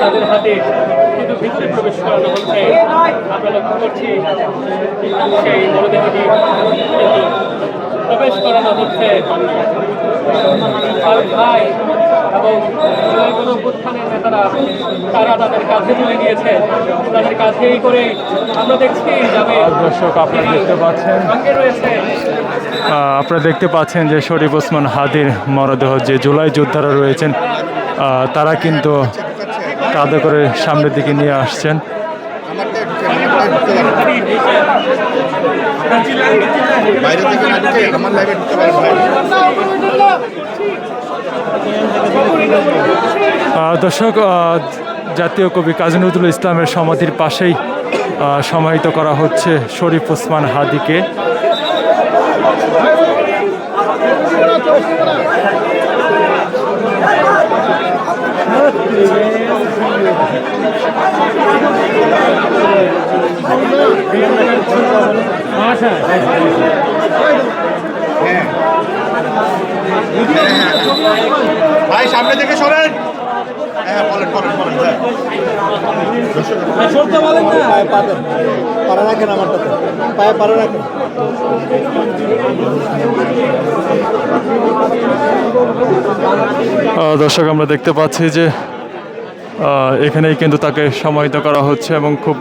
তাদের হাতে কিন্তু ভিতরে প্রবেশ করানো হচ্ছে। আমরা লক্ষ্য করছি সেই মরদেহটি প্রবেশ করানো হচ্ছে। ভাই এবং কোনো উত্থানের নেতারা তারা তাদের তুলে নিয়েছে। তাদের কাঁধেই করে আমরা দেখছি যাবে দর্শক আপনারা দেখতে পাচ্ছেন। রয়েছে। আপনারা দেখতে পাচ্ছেন যে শরীফ ওসমান হাদির মরদেহ যে জুলাই যোদ্ধারা রয়েছেন তারা কিন্তু কাঁধে করে সামনের দিকে নিয়ে আসছেন। দর্শক জাতীয় কবি কাজী নজরুল ইসলামের সমাধির পাশেই সমাহিত করা হচ্ছে শরীফ ওসমান হাদিকে। ভাই সামনে থেকে সরেন। হ্যাঁ পায়ে আমারটাতে পায়ে দর্শক আমরা দেখতে পাচ্ছি যে এখানেই কিন্তু তাকে সমাহিত করা হচ্ছে এবং খুব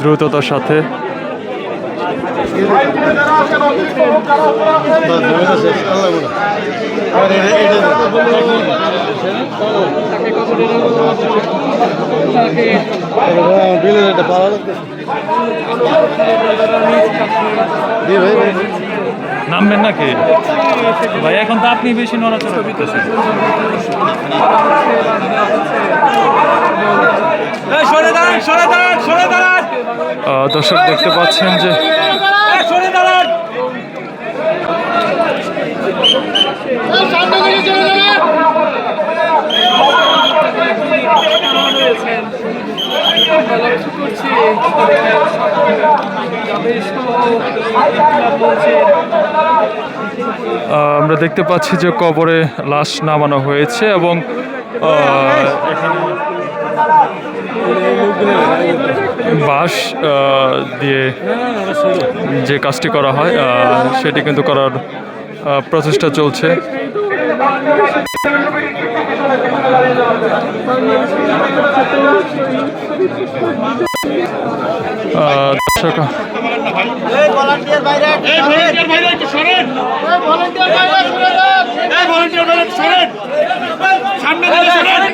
দ্রুততার সাথে। নামবেন নাকি? ভাই, এখন তো আপনি বেশি নড়াচড়া করতেছেন। দর্শক দেখতে পাচ্ছেন যে আমরা দেখতে পাচ্ছি যে কবরে লাশ নামানো হয়েছে এবং আহ, এখানে বাঁশ দিয়ে যে কাজটি করা হয় সেটি কিন্তু করার প্রচেষ্টা চলছে। এই ভলান্টিয়ার বাইরে একটু সরেন এই ভলান্টিয়ার বাইরে একটু সরেন সামনে থেকে সরেন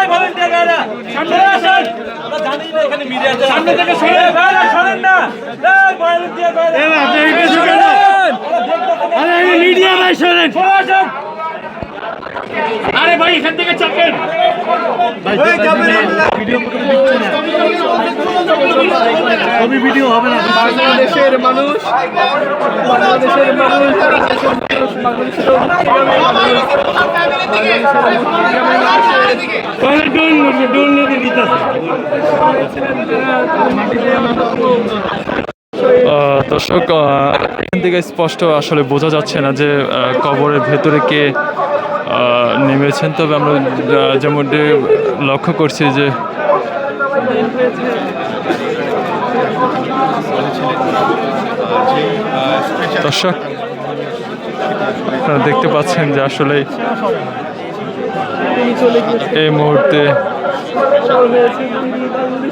এই ভলান্টিয়ার বাইরে সামনে আসেন আমরা জানি না এখানে মিডিয়া আছে সামনে থেকে সরেন না আরে মিডিয়া ভাই সরেন সরেন আরে ভাই এখান থেকে চাপেন ছবি ভিডিও হবে না বাংলাদেশের মানুষ বাংলাদেশের মানুষ বাংলাদেশের আহ, দর্শক এখান থেকে স্পষ্ট আসলে বোঝা যাচ্ছে না যে কবরের ভেতরে কে নেমেছেন। তবে আমরা আহ, যেমনটি লক্ষ্য করছি যে দর্শক আপনারা দেখতে পাচ্ছেন যে আসলে এই মুহূর্তে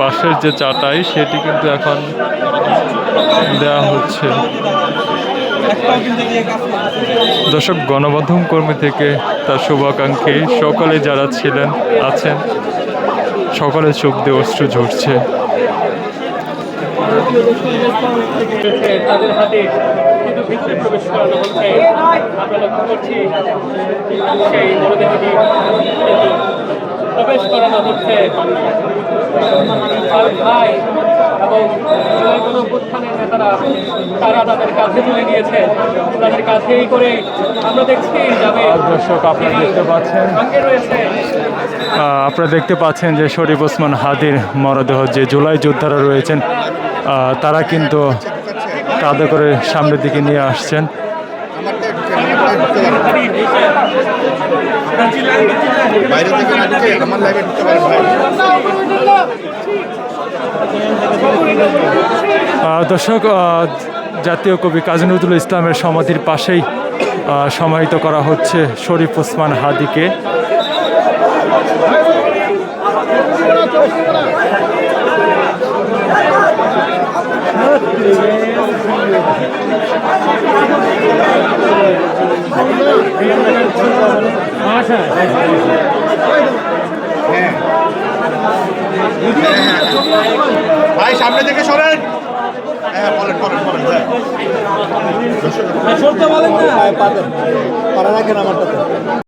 বাসের যে চাটাই, সেটি কিন্তু এখন দেওয়া হচ্ছে। দর্শক, গণমাধ্যম কর্মী থেকে তার শুভাকাঙ্ক্ষী, সকলে যারা ছিলেন, আছেন সকলে চোখ দিয়ে অশ্রু ঝরছে। প্রবেশ করানো হচ্ছে। ফারুক ভাই এবং জুলাই গণঅভ্যুত্থানের নেতারা তারা তাদের কাছে তুলে নিয়েছে। তাদের কাছেই করে আমরা দেখছি যাবে দর্শক আপনারা দেখতে পাচ্ছেন। রয়েছে আহ, আপনারা দেখতে পাচ্ছেন যে শরীফ ওসমান হাদির মরদেহ যে জুলাই যোদ্ধারা রয়েছেন আহ, তারা কিন্তু কাঁধে করে সামনের দিকে নিয়ে আসছেন। বাইরে থেকে না ঢুকে আমার লাইভে ঢুকতে পারেন ভাই দর্শক জাতীয় কবি কাজী নজরুল ইসলামের সমাধির পাশেই সমাহিত করা হচ্ছে শরীফ ওসমান হাদিকে। ভাই সামনে থেকে সরেন। হ্যাঁ বলেন বলেন বলেন হ্যাঁ। পায়ে পা দেন পাড়া রাখেন আমারটাতে।